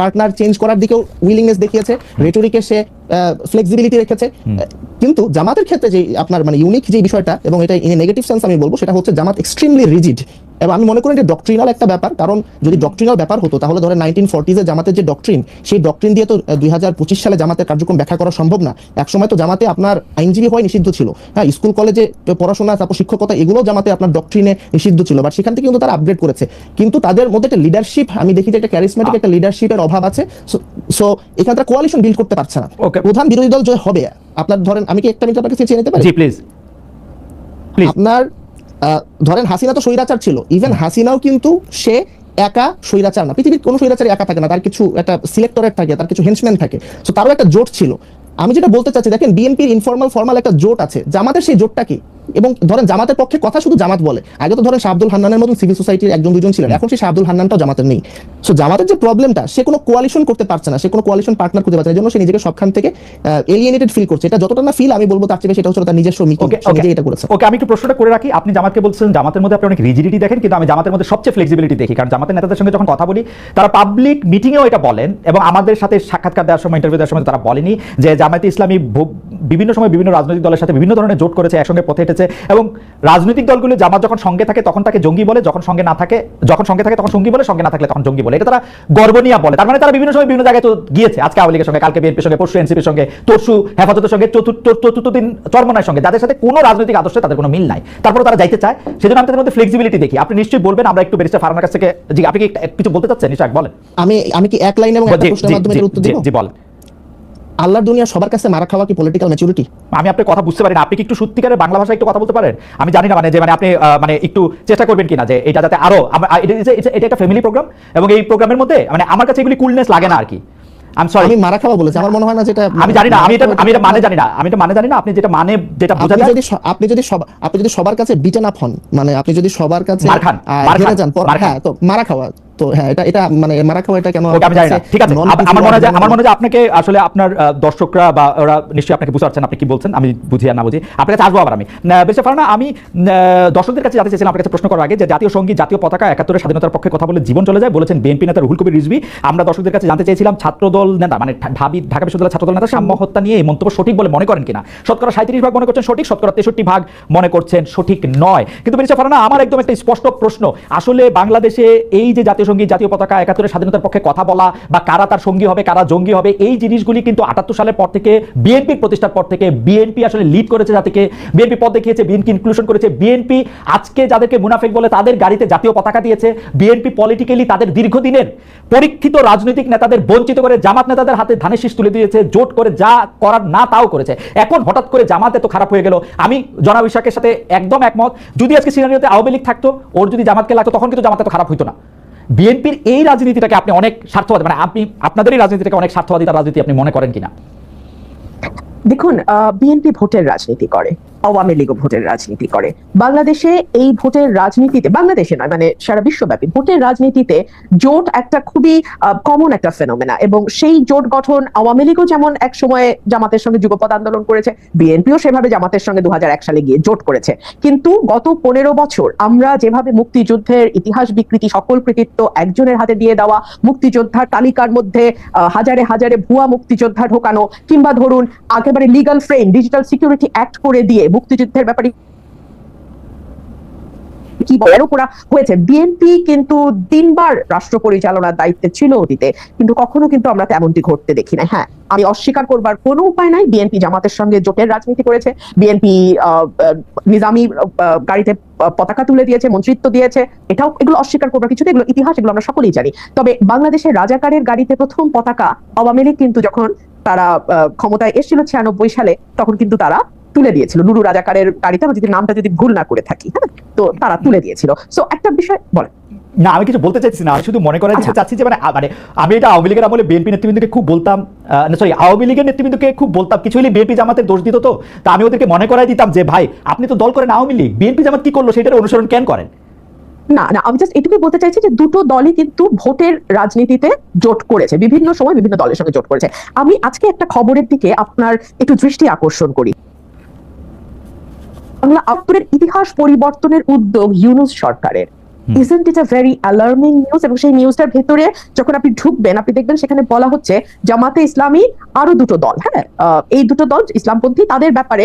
পার্টনার চেঞ্জ করার দিকেও উইলিংনেস দেখিয়েছে রেটোরিকে সে ফ্লেক্সিবিলিটি রেখেছে। কিন্তু জামাতের ক্ষেত্রে যে আপনার মানে ইউনিক যে বিষয়টা এবং এটা ইন নেগেটিভ সেন্স আমি বলব সেটা হচ্ছে জামাত এক্সট্রিমলি রিজিড এবং আমি মনে করি যে ডক্ট্রিনাল একটা ব্যাপার কারণ যদি ডক্ট্রিনাল ব্যাপার হতো তাহলে ধরেন নাইনটিন ফর্টিজে জামাতের যে ডক্ট্রিন সেই ডক্ট্রিন দিয়ে তো দুই হাজার পঁচিশ সালে জামাতের কার্যক্রম ব্যাখ্যা করা সম্ভব না। একসময় তো জামাতে আপনার আইনজীবী হয় নিষিদ্ধ ছিল। হ্যাঁ স্কুল কলেজে পড়াশোনা তারপর শিক্ষকতা এগুলো জামাতে আপনার ডক্ট্রিনে নিষিদ্ধ ছিল। বাট সেখান থেকে কিন্তু তারা আপগ্রেড করেছে। কিন্তু তাদের মধ্যে একটা লিডারশিপ আমি দেখি যে একটা ক্যারিসমেটিক একটা লিডারশিপের অভাব আছে। সো এখানে তারা কোয়ালিশন বিল্ড করতে পারছে না. প্রধান বিরোধী দল যে হবে আপনার ধরেন আমি কি একটা মিনিট আপনাকে চেয়ে নিতে পারি? প্লিজ প্লিজ আপনার ধরেন হাসিনা তো স্বৈরাচার ছিল। ইভেন হাসিনাও কিন্তু সে একা স্বৈরাচার না। পৃথিবীর কোনো স্বৈরাচারী একা থাকে না। তার কিছু একটা সিলেক্টরেট থাকে তার কিছু হেন্সম্যান থাকে। তো তারও একটা জোট ছিল। আমি যেটা বলতে চাচ্ছি দেখেন বিএনপির ইনফর্মাল ফর্মাল একটা জোট আছে। যে আমাদের সেই জোটটা কি? এবং ধরেন জামাতের পক্ষে কথা শুধু জামাত বলে। আগে তো ধরেন শাহ হান্নানের মতন সিভিল সোসাইটির একজন দুজন ছিলেন। এখন সেই শাহ হান্নানটাও জামাতের নেই। সো জামাতের যে প্রবলেমটা সে কোনো কোয়ালিশন করতে পারছে না। সে কোনো কোয়ালিশন পার্টনার খুঁজে পাচ্ছে না। জন্য সে নিজেকে সবখান থেকে এলিয়েনেটেড ফিল করছে। এটা যতটা না ফিল আমি বলব তার চেয়ে এটা হচ্ছে তার নিজস্ব মিটিং ওকে এটা করেছে। ওকে আমি একটু প্রশ্নটা করে রাখি। আপনি জামাতকে বলছেন জামাতের মধ্যে আপনি অনেক রিজিডিটি দেখেন কিন্তু আমি জামাতের মধ্যে সবচেয়ে ফ্লেক্সিবিলিটি দেখি। কারণ জামাতের নেতাদের সঙ্গে যখন কথা বলি তারা পাবলিক মিটিংয়েও এটা বলেন এবং আমাদের সাথে সাক্ষাৎকার দেওয়ার সময় ইন্টারভিউ দেওয়ার সময় তারা বলেনি যে জামায়াতে ইসলামী বিভিন্ন সময় বিভিন্ন রাজনৈতিক দলের সাথে বিভিন্ন ধরনের জোট করেছে একসঙ্গে পথে হেঁটেছে। এবং রাজনৈতিক দলগুলো জামাত যখন সঙ্গে থাকে তখন তাকে জঙ্গি বলে যখন সঙ্গে না থাকে যখন সঙ্গে থাকে তখন সঙ্গী বলে সঙ্গে না থাকলে তখন জঙ্গি বলে। এটা তারা গর্ব নিয়ে বলে। তার মানে তারা বিভিন্ন সময় বিভিন্ন জায়গায় তো গিয়েছে। আজকে আওয়ামী লীগের সঙ্গে কালকে বিএনপির সঙ্গে পরশু এনসিপির সঙ্গে তরশু হেফাজতের সঙ্গে চতুর্থ চতুর্থ দিন চরমনার সঙ্গে। যাদের সাথে কোনো রাজনৈতিক আদর্শে তাদের কোনো মিল নাই। তারপরে তারা যাইতে চায়। সেজন্য আমি তাদের মধ্যে ফ্লেক্সিবিলিটি দেখি। আপনি নিশ্চয়ই বলবেন আমরা একটু ব্যারিস্টার ফারহানার কাছ থেকে জি আপনি কি একটা- কিছু বলতে চাচ্ছেন? নিশ্চয় বলেন। আমি আমি কি এক লাইনে এবং একটা জি, প্রশ্নের মাধ্যমে উত্তর জি, জি বলেন। আল্লাহর দুনিয়া সবার কাছে মারা খাওয়া কি পলিটিক্যাল ম্যাচুরিটি আমি আপনার কথা বুঝতে পারি না আপনি কি একটু সত্যিকারের বাংলা ভাষায় একটু কথা বলতে পারেন? আমি জানি না মানে যে মানে আপনি মানে একটু চেষ্টা করবেন কিনা যে এটা যাতে আরও এটা একটা ফ্যামিলি প্রোগ্রাম এবং এই প্রোগ্রামের মধ্যে মানে আমার কাছে এগুলি কুলনেস লাগে না আর কি আমি মারা খাওয়া বলেছি আমার মনে হয় না যেটা আমি জানি না আমি এটা আমি এটা মানে জানি না আমি এটা মানে জানি না আপনি যেটা মানে যেটা বোঝা আপনি যদি আপনি যদি সব- আপনি যদি সবার কাছে বিটেন আপ হন মানে আপনি যদি সবার কাছে মার খান, মার খান। হ্যাঁ তো মারা খাওয়া তো হ্যাঁ এটা এটা মানে মারা খাওয়া এটা কেন আমি জানি না। ঠিক আছে আমার মনে হয় আমার মনে হয় আপনাকে আসলে আপনার দর্শকরা বা ওরা নিশ্চয়ই আপনাকে আপনি কি বলছেন আমি বুঝি আর না বুঝি। আপনার কাছে আসব আবার আমি। বেশি ফারানা আমি দর্শকদের কাছে জানতে আপনার কাছে প্রশ্ন করার আগে যে জাতীয় সংগীত জাতীয় পতাকা একাত্তরের স্বাধীনতার পক্ষে কথা বলে জীবন চলে যায় বলেছেন বিএনপি নেতা রুহুল কবির রিজভি। আমরা দর্শকদের কাছে জানতে চেয়েছিলাম ছাত্রদল নেতা মানে ঢাবি ঢাকা বিশ্ববিদ্যালয়ের ছাত্রদল নেতা সাম্য হত্যা নিয়ে এই মন্তব্য সঠিক বলে মনে করেন কিনা? শতকরা সাঁত্রিশ ভাগ মনে করছেন সঠিক শতকরা তেষট্টি ভাগ মনে করছেন সঠিক নয়। কিন্তু বেরিসা ফারানা আমার একদম একটা স্পষ্ট প্রশ্ন। আসলে বাংলাদেশে এই যে জাতীয় সংগীত জাতীয় পতাকা একাত্তরের স্বাধীনতার পক্ষে কথা বলা বা কারা তার সঙ্গী হবে, কারা জঙ্গি হবে, এই জিনিসগুলি কিন্তু আটাত্তর সালের পর থেকে বিএনপির প্রতিষ্ঠার পর থেকে বিএনপি আসলে লিড করেছে যাদেরকে বিএনপি পদ দেখিয়েছে বিএনপি ইনক্লুশন করেছে। বিএনপি আজকে যাদেরকে মুনাফেক বলে তাদের গাড়িতে জাতীয় পতাকা দিয়েছে। বিএনপি পলিটিক্যালি তাদের দীর্ঘদিনের পরীক্ষিত রাজনৈতিক নেতাদের বঞ্চিত করে, জামাত নেতাদের হাতে ধানের শীষ তুলে দিয়েছে, জোট করে যা করার না তাও করেছে। এখন হঠাৎ করে জামাত এত খারাপ হয়ে গেল। আমি জনাব ইশাকের সাথে একদম একমত। যদি আজকে সিনারিওতে আওয়ামী লীগ থাকতো, ওর যদি জামাতকে লাগতো, তখন কিন্তু জামাত এত খারাপ হইতো না। বিএনপির এই রাজনীতিটাকে আপনি অনেক স্বার্থবাদী মানে আপনি, আপনাদের এই রাজনীতিটাকে অনেক স্বার্থবাদিতার রাজনীতি আপনি মনে করেন কিনা? দেখুন বিএনপি ভোটের রাজনীতি করে। আওয়ামী লীগও ভোটের রাজনীতি করে। বাংলাদেশে এই ভোটের রাজনীতিতে, বাংলাদেশে নয় মানে সারা বিশ্বব্যাপী ভোটের রাজনীতিতে জোট একটা খুবই কমন একটা ফেনোমেনা এবং সেই জোট গঠন আওয়ামী লীগও যেমন এক সময়ে জামাতের সঙ্গে যুগপৎ আন্দোলন করেছে, বিএনপিও সেভাবে জামাতের সঙ্গে দু সালে গিয়ে জোট করেছে। কিন্তু গত পনেরো বছর আমরা যেভাবে মুক্তিযুদ্ধের ইতিহাস বিকৃতি, সকল কৃতিত্ব একজনের হাতে দিয়ে দেওয়া, মুক্তিযোদ্ধার তালিকার মধ্যে হাজারে হাজারে ভুয়া মুক্তিযোদ্ধা ঢোকানো কিংবা ধরুন একেবারে legal frame digital security act করে দিয়ে মুক্তিযুদ্ধের ব্যাপারে কি হয়েছে? বিএনপি কিন্তু তিনবার রাষ্ট্র পরিচালনার দায়িত্বে ছিল অতীতে, কিন্তু কখনো কিন্তু আমরা তেমনটি ঘটতে দেখি না হ্যাঁ আমি অস্বীকার করবার উপায় নাই। বিএনপি জামাতের সঙ্গে জোটের রাজনীতি করেছে। বিএনপি নিজামি গাড়িতে পতাকা তুলে দিয়েছে, মন্ত্রিত্ব দিয়েছে। এটাও এগুলো অস্বীকার করবার কিছু এগুলো ইতিহাস, এগুলো আমরা সকলেই জানি। তবে বাংলাদেশের রাজাকারের গাড়িতে প্রথম পতাকা আওয়ামী লীগ কিন্তু যখন তারা ক্ষমতায় এসেছিল ছিয়ানব্বই সালে, তখন কিন্তু তারা তুলে দিয়েছিল। নুরু রাজাকারের গাড়িতে আমি যদি নামটা যদি ভুল না করে থাকি হ্যাঁ? তো তারা তুলে দিয়েছিল। সো একটা বিষয় বলে না আমি কিছু বলতে চাইছি না আমি শুধু মনে দিতে আচ্ছা। চাচ্ছি যে মানে মানে আমি এটা আওয়ামী লীগের আমলে বিএনপি নেতৃবৃন্দকে খুব বলতাম সরি আওয়ামী লীগের নেতৃবৃন্দকে খুব বলতাম। কিছু হলে বিএনপি জামাতের দোষ দিত তো তা আমি ওদেরকে মনে করাই দিতাম যে ভাই আপনি তো দল করেন আওয়ামী লীগ বিএনপি জামাত কি করল সেটার অনুসরণ কেন করেন? না না আমি জাস্ট এটুকুই বলতে চাইছি যে দুটো দলই কিন্তু ভোটের রাজনীতিতে জোট করেছে বিভিন্ন সময় বিভিন্ন দলের সঙ্গে জোট করেছে। আমি আজকে একটা খবরের দিকে আপনার একটু দৃষ্টি আকর্ষণ করি। বাংলা আত্মরের ইতিহাস পরিবর্তনের উদ্যোগ ইউনুস সরকারের। Isn't it a very alarming news এবং সেই নিউজটার ভেতরে যখন আপনি ঢুকবেন আপনি দেখবেন সেখানে বলা হচ্ছে জামাতে ইসলামী আরও দুটো দল হ্যাঁ? আহ, এই দুটো দল ইসলামপন্থী তাদের ব্যাপারে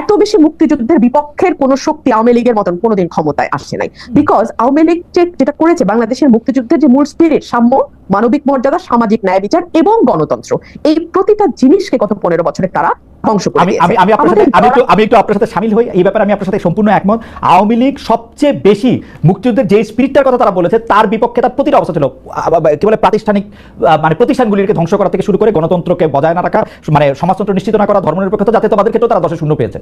এত বেশি মুক্তিযুদ্ধের বিপক্ষের কোন শক্তি আওয়ামী লীগের মতন কোনোদিন ক্ষমতায় আসছে নাই। বিকজ আওয়ামী লীগ যেটা করেছে বাংলাদেশের মুক্তিযুদ্ধের যে মূল স্পিরিট সাম্য মানবিক মর্যাদা সামাজিক ন্যায় বিচার এবং গণতন্ত্র এই প্রতিটা জিনিসকে গত পনেরো বছরে তারা আমি আমি আমি আপনার সাথে আমি একটু আমি একটু আপনার সাথে সামিল হই এই ব্যাপারে আমি আপনার সাথে সম্পূর্ণ একমত। আওয়ামী লীগ সবচেয়ে বেশি মুক্তিযুদ্ধের যে স্পিরিটটার কথা তারা বলেছে তার বিপক্ষে তার প্রতিটা অবস্থা ছিল কি বলে প্রাতিষ্ঠানিক মানে প্রতিষ্ঠানগুলিকে ধ্বংস করা থেকে শুরু করে গণতন্ত্রকে বজায় না রাখা মানে সমাজতন্ত্র নিশ্চিত না করা ধর্মনিরপেক্ষতা যাতে তাদের ক্ষেত্রেও তারা দশে শূন্য পেয়েছে।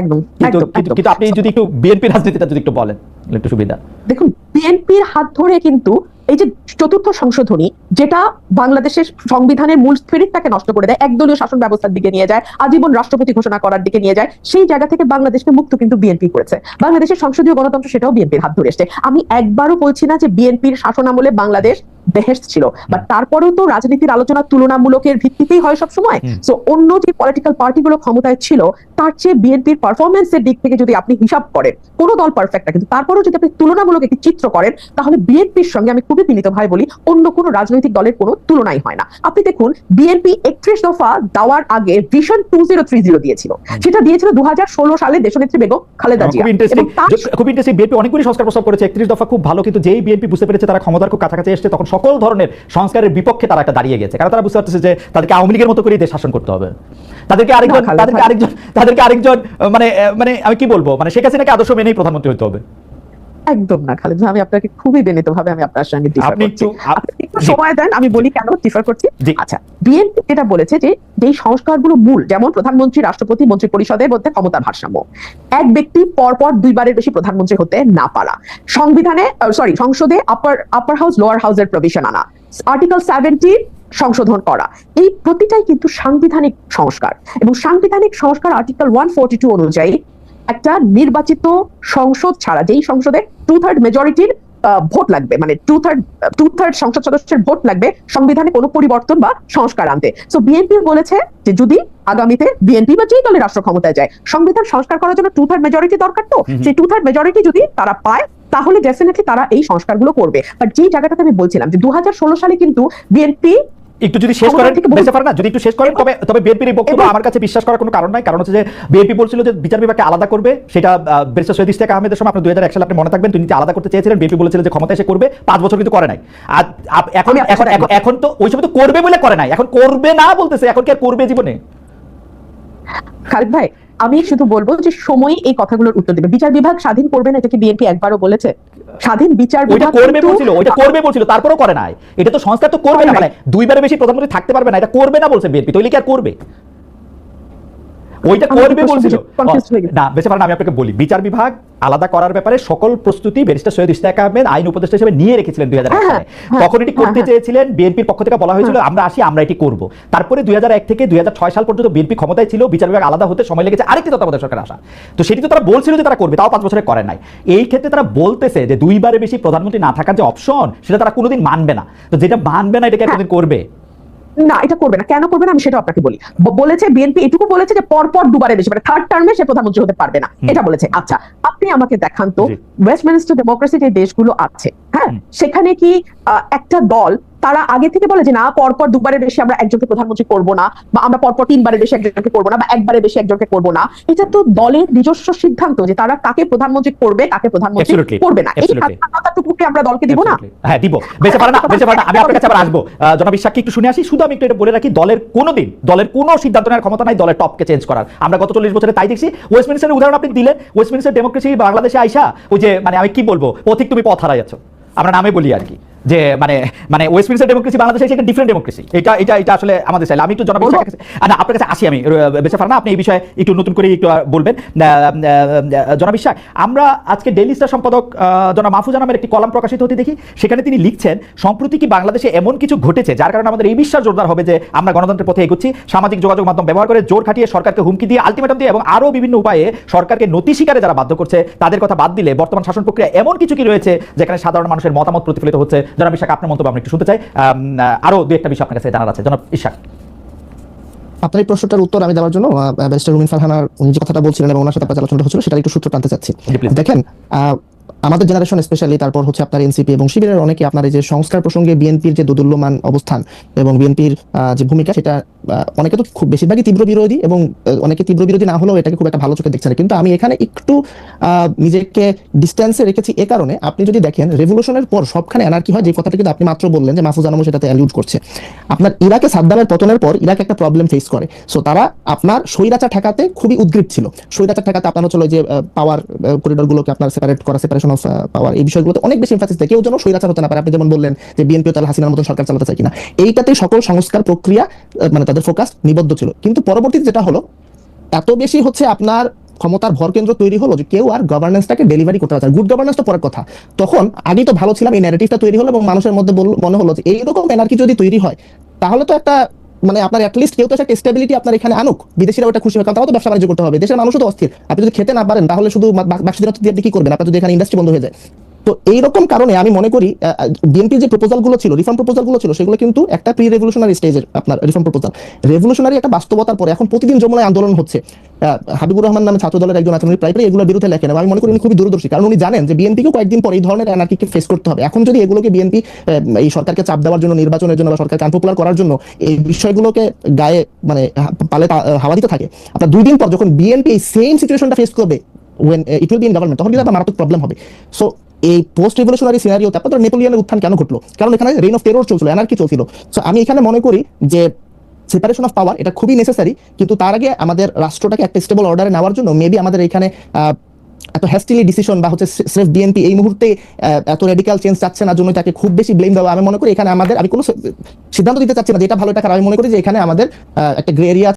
একদম কিন্তু একদম, কিন্তু আপনি যদি একটু বিএনপি রাজনীতিটা যদি একটু বলেন একটু সুবিধা। দেখুন বিএনপির হাত ধরে কিন্তু এই যে চতুর্থ সংশোধনী যেটা বাংলাদেশের সংবিধানের মূল স্পিরিটটাকে নষ্ট করে দেয় একদলীয় শাসন ব্যবস্থার দিকে নিয়ে যায় আজীবন রাষ্ট্রপতি ঘোষণা করার দিকে নিয়ে যায় সেই জায়গা থেকে বাংলাদেশকে মুক্ত কিন্তু বিএনপি করেছে। বাংলাদেশের সংসদীয় গণতন্ত্র সেটাও বিএনপির হাত ধরে এসছে। আমি একবারও বলছি না যে বিএনপির শাসন আমলে বাংলাদেশ বেহেস্ট ছিল। বাট তারপরেও তো রাজনীতির আলোচনা তুলনামূলকের ভিত্তিতেই হয় সব সময়। সো অন্য যে পলিটিক্যাল পার্টিগুলো ক্ষমতায় ছিল তার চেয়ে বিএনপির পারফরমেন্সের দিক থেকে যদি আপনি হিসাব করেন কোনো দল পারফেক্ট না কিন্তু তারপরেও যদি আপনি তুলনামূলক একটি চিত্র করেন তাহলে বিএনপির সঙ্গে আমি খুবই বিনীত ভাই বলি অন্য কোনো রাজনৈতিক দলের কোনো তুলনাই হয় না। আপনি দেখুন বিএনপি একত্রিশ দফা দেওয়ার আগে vision two zero three zero দিয়েছিল। সেটা দিয়েছিল দু হাজার ষোলো সালে দেশনেত্রী বেগম খালেদা জিয়া। খুব ইন্টারেস্টিং বিএনপি অনেকগুলি সংস্কার প্রস্তাব করেছে। একত্রিশ দফা খুব ভালো কিন্তু যেই বিএনপি বুঝতে পেরেছে তারা ক্ষমতার খুব কাছাকাছি এসছে তখন সকল ধরনের সংস্কারের বিপক্ষে তারা একটা দাঁড়িয়ে গেছে। কারণ তারা বুঝতে পারতেছে যে তাদেরকে আওয়ামী লীগের মতো করেই দেশ শাসন করতে হবে? তাদেরকে আরেকজন তাদেরকে আরেকজন তাদেরকে আরেকজন মানে মানে আমি কি বলব? মানে শেখ হাসিনাকে আদর্শ মেনেই প্রধানমন্ত্রী হতে হবে। একদম না খালেদ আমি আপনাকে খুবই বিনীত ভাবে আমি আপনার সঙ্গে আপনি একটু- সময় দেন আমি বলি কেন ডিফার করছি? আচ্ছা বিএনপি যেটা বলেছে যে যেই সংস্কারগুলো মূল যেমন প্রধানমন্ত্রী রাষ্ট্রপতি মন্ত্রী পরিষদের মধ্যে ক্ষমতার ভারসাম্য এক ব্যক্তি পরপর দুইবারের বেশি প্রধানমন্ত্রী হতে না পারা। সংবিধানে সরি সংসদে আপার আপার হাউস লোয়ার হাউসের প্রভিশন আনা আর্টিকেল সেভেন্টি সংশোধন করা এই প্রতিটাই কিন্তু সাংবিধানিক সংস্কার। এবং সাংবিধানিক সংস্কার আর্টিকেল ওয়ান ফোর্টি টু অনুযায়ী একটা নির্বাচিত সংসদ ছাড়া যেই সংসদে টু থার্ড মেজরিটির ভোট লাগবে মানে টু থার্ড টু থার্ড সংসদ সদস্যের ভোট লাগবে সংবিধানে কোনো পরিবর্তন বা সংস্কার আনতে। সো বিএনপি বলেছে যে যদি আগামীতে বিএনপি বা যেই দলের রাষ্ট্র ক্ষমতায় যায় সংবিধান সংস্কার করার জন্য টু থার্ড মেজরিটি দরকার তো। সেই টু থার্ড মেজরিটি যদি তারা পায় তাহলে ডেফিনেটলি তারা এই সংস্কারগুলো করবে। বাট যেই জায়গাটাতে আমি বলছিলাম যে দু হাজার ষোলো সালে কিন্তু বিএনপি একটু যদি শেষ করেন বেঁচে পারেন না যদি একটু শেষ করেন তবে তবে বিএনপির এই বক্তব্য আমার কাছে বিশ্বাস করার কোনো কারণ নাই। কারণ হচ্ছে যে বিএনপি বলছিল যে বিচার বিভাগকে আলাদা করবে সেটা ব্যারিস্টার সৈয়দ ইশতিয়াক আহমেদের সময় আপনি দুই হাজার এক সালে আপনি মনে থাকবেন তিনি আলাদা করতে চেয়েছিলেন বিএনপি বলেছিল যে ক্ষমতা এসে করবে পাঁচ বছর কিন্তু করে নাই। আর এখন এখন- এখন তো ওই সময় তো করবে বলে করে নাই। এখন করবে না বলতেছে এখন কি আর করবে জীবনে? খালিদ ভাই আমি শুধু বলব যে সময় এই কথাগুলোর উত্তর দেবে। বিচার বিভাগ স্বাধীন করবে না এটা কি বিএনপি একবারও বলেছে? স্বাধীন বিচার ওইটা করবে বলছিল ওইটা করবে বলছিল তারপরেও করে নাই। এটা তো সংস্কার তো করবে না মানে দুইবারের বেশি প্রধানমন্ত্রী থাকতে পারবে না এটা করবে না বলছে বিএনপি তৈলি কি আর করবে। ওইটা করবে বলছিল। হয়ে। না বেঁচে পারেন আমি আপনাকে বলি বিচার বিভাগ আলাদা করার ব্যাপারে সকল প্রস্তুতি ব্যারিস্টার সৈয়দ ইশতিয়াক আহমেদ আইন উপদেষ্টা হিসেবে নিয়ে রেখেছিলেন দুই হ্যাঁ, সালে। হ্যাঁ, তখন এটি করতে হ্যাঁ, চেয়েছিলেন বিএনপির পক্ষ থেকে বলা হয়েছিল আমরা আসি আমরা এটি করব। তারপরে দুই থেকে দুই সাল পর্যন্ত বিএনপি ক্ষমতায় ছিল বিচার বিভাগ আলাদা হতে সময় লেগেছে আরেকটি তত্ত্বাবধায়ক সরকার আসা। তো সেটি তো তারা বলছিল যে তারা করবে তাও পাঁচ বছরে করে নাই। এই ক্ষেত্রে তারা বলতেছে যে দুইবারে বেশি প্রধানমন্ত্রী না থাকার যে অপশন সেটা তারা কোনোদিন মানবে না। তো যেটা মানবে না এটাকে হ্যাঁ। কোনোদিন করবে? না এটা করবে না। কেন করবে না আমি সেটা আপনাকে বলি। বলেছে বিএনপি এটুকু বলেছে যে পরপর দুবারে বেশি মানে থার্ড টার্মে সে প্রধানমন্ত্রী হতে পারবে না। এটা বলেছে। আচ্ছা আপনি আমাকে দেখান তো। ওয়েস্টমিনিস্টার ডেমোক্রেসি যে দেশগুলো আছে হ্যাঁ? সেখানে কি আহ, একটা দল তারা আগে থেকে বলে যে না পরপর দুবারের বেশি আমরা একজনকে প্রধানমন্ত্রী করব না বা আমরা পরপর তিনবারের বেশি একজনকে করব না বা একবারে বেশি একজনকে করব না। এটা তো দলের নিজস্ব সিদ্ধান্ত যে তারা কাকে প্রধানমন্ত্রী করবে কাকে প্রধানমন্ত্রী করবে না। এই আমরা দলকে দিব না? হ্যাঁ দিব। বেঁচে পারে না বেঁচে পারে না। আমি আপনার কাছে আবার আসব। জনাব ইশাককে একটু শুনে আসি। শুধু আমি একটু এটা বলে রাখি দলের কোনো দিন দলের কোনো সিদ্ধান্ত নেওয়ার ক্ষমতা নাই দলের টপকে চেঞ্জ করার। আমরা গত চল্লিশ বছরে তাই দেখছি। ওয়েস্টমিনিস্টারের উদাহরণ আপনি দিলেন। ওয়েস্টমিনিস্টার ডেমোক্রেসি বাংলাদেশে আইসা ওই যে মানে আমি কি বলব? পথিক তুমি পথ হারাই যাচ্ছ আমরা নামে বলি আর কি। যে মানে মানে ওয়েস্টমিনিস্টার ডেমোক্রেসি বাংলাদেশে একটা ডিফারেন্ট ডেমোক্রেসি এটা এটা এটা আসলে আমাদের চাইলে আমি একটু জনাব না আপনার কাছে আসি আমি। বেঁচে পারেন আপনি এই বিষয়ে একটু নতুন করে একটু বলবেন। জনাব ইশাক আমরা আজকে ডেইলি স্টার সম্পাদক জনাব মাহফুজা নামের একটি কলাম প্রকাশিত হতে দেখি। সেখানে তিনি লিখছেন সম্প্রতি কি বাংলাদেশে এমন কিছু ঘটেছে যার কারণে আমাদের এই বিশ্বাস জোরদার হবে যে আমরা গণতন্ত্রের পথে এগোচ্ছি? সামাজিক যোগাযোগ মাধ্যম ব্যবহার করে জোর খাটিয়ে সরকারকে হুমকি দিয়ে আলটিমেটাম দিয়ে এবং আরও বিভিন্ন উপায়ে সরকারকে নতি শিকারে যারা বাধ্য করছে তাদের কথা বাদ দিলে বর্তমান শাসন প্রক্রিয়া এমন কিছু কি রয়েছে যেখানে সাধারণ মানুষের মতামত প্রতিফলিত হচ্ছে জনাব ইশাক আপনার মন্তব্য আমরা একটু শুনতে চাই। আরও দু একটা বিষয় আপনার কাছে জানার আছে। জনাব ইশাক। আপনার এই প্রশ্নটার উত্তর আমি দেওয়ার জন্য ব্যারিস্টার রুমিন ফারহানার উনি যে কথাটা বলছিলেন এবং ওনার সাথে আপনার আলোচনাটা হচ্ছিল সেটা একটু সূত্র টানতে চাচ্ছি। দেখেন আহ, আমাদের জেনারেশন স্পেশালি তারপর হচ্ছে আপনার এনসিপি এবং শিবিরের অনেকে আপনার এই যে সংস্কার প্রসঙ্গে বিএনপির যে দোদুল্যমান অবস্থান এবং বিএনপির যে ভূমিকা, সেটা অনেকে তো খুব বেশিরভাগই তীব্র বিরোধী এবং অনেকে তীব্র বিরোধী না হলেও এটাকে খুব একটা ভালো চোখে দেখছে না। কিন্তু আমি এখানে একটু নিজেকে ডিস্টেন্সে রেখেছি এ কারণে আপনি যদি দেখেন রেভলিউশনের পর সবখানে এনার্কি হয়, যে কথাটা কিন্তু আপনি মাত্র বললেন যে মাহফুজ আনামও সেটাতে অ্যালিউড করছে। আপনার ইরাকে সাদ্দামের পতনের পর ইরাক একটা প্রবলেম ফেস করে। সো তারা আপনার স্বৈরাচার ঠেকাতে খুবই উদ্গ্রীব ছিল। স্বৈরাচার ঠেকাতে আপনার হচ্ছে যে পাওয়ার করিডোর গুলোকে আপনার সেপারেট করা সেপারেশন অফ পাওয়ার এই বিষয়গুলোতে অনেক বেশি ইনফাসিস দেয়। কেউ যেন স্বৈরাচার হতে না পারে। আপনি যেমন বললেন যে বিএনপি তাহলে হাসিনার মতো সরকার চালাতে চায় কিনা। এইটাতে সকল সংস্কার প্রক্রিয়া মানে তাদের ফোকাস নিবদ্ধ ছিল। কিন্তু পরবর্তীতে যেটা হলো, এত বেশি হচ্ছে আপনার ক্ষমতার ভরকেন্দ্র তৈরি হলো যে কেউ আর গভর্নেন্সটাকে ডেলিভারি করতে পারছে গুড গভর্নেন্স তো পরের কথা। তখন আগেই তো ভালো ছিলাম, এই ন্যারেটিভটা তৈরি হলো এবং মানুষের মধ্যে মনে হলো যে এইরকম এনার্কি যদি তৈরি হয়, তাহলে তো একটা মানে আপনার অ্যাটলিস্ট কেউ তো একটা স্টেবিলিটি আপনার এখানে আনুক। বিদেশিরা ওটা খুশি হবে, কারণ তাও তো ব্যবসা বাণিজ্য করতে হবে। দেশের মানুষও তো অস্থির। আপনি যদি খেতে না পারেন, তাহলে শুধু ব্যবসা দিন আপনি কি করবেন? আপনার যদি এখানে ইন্ডাস্ট্রি বন্ধ হয়ে যায়। তো এইরকম কারণে আমি মনে করি বিএনপির যে প্রপোজালগুলো ছিল রিফর্ম প্রপোজালগুলো ছিল সেগুলো কিন্তু একটা প্রি রেভলিউশনারি স্টেজের আপনার রিফর্ম প্রপোজাল রেভলিউশনারি একটা বাস্তবতার পরে এখন প্রতিদিন যমুনায় আন্দোলন হচ্ছে। হাবিবুর রহমান নামে ছাত্র দলের একজন আছেন উনি প্রায় প্রায় এগুলোর বিরুদ্ধে লেখেন। আমি মনে করি উনি খুবই দূরদর্শী কারণ উনি জানেন যে বিএনপিকে কয়েকদিন পর এই ধরনের অ্যানার্কিকে ফেস করতে হবে। এখন যদি এগুলোকে বিএনপি এই সরকারকে চাপ দেওয়ার জন্য নির্বাচনের জন্য বা সরকারকে আনপপুলার করার জন্য এই বিষয়গুলোকে গায়ে মানে পালে হাওয়া দিতে থাকে আপনার দুই দিন পর যখন বিএনপি এই সেম সিচুয়েশনটা ফেস করবে uh, it will be in government তখন কিন্তু একটা মারাত্মক প্রবলেম হবে। সো এই পোস্ট রিভলিউশনারি সিনারিওতে আপনাদের নেপোলিয়নের উত্থান কেন ঘটলো? কারণ এখানে রেইন অফ টেরর চলছিল এনার্কি চলছিল। সো আমি এখানে মনে করি যে সেপারেশন অফ পাওয়ার এটা খুবই নেসেসারি কিন্তু তার আগে আমাদের রাষ্ট্রটাকে একটা স্টেবল অর্ডারে নেওয়ার জন্য মেবি আমাদের এখানে এত হ্যাস্টিলি ডিসিশন বা হচ্ছে স্রেফ বিএনপি এই মুহূর্তে এত রেডিক্যাল চেঞ্জ চাচ্ছে না, জন্য তাকে খুব বেশি ব্লেম দেওয়া। আমি মনে করি এখানে আমাদের, আমি কোনো সিদ্ধান্ত দিতে চাচ্ছি না যেটা ভালো এটা খারাপ। আমি মনে করি যে এখানে আমাদের একটা গ্রে এরিয়া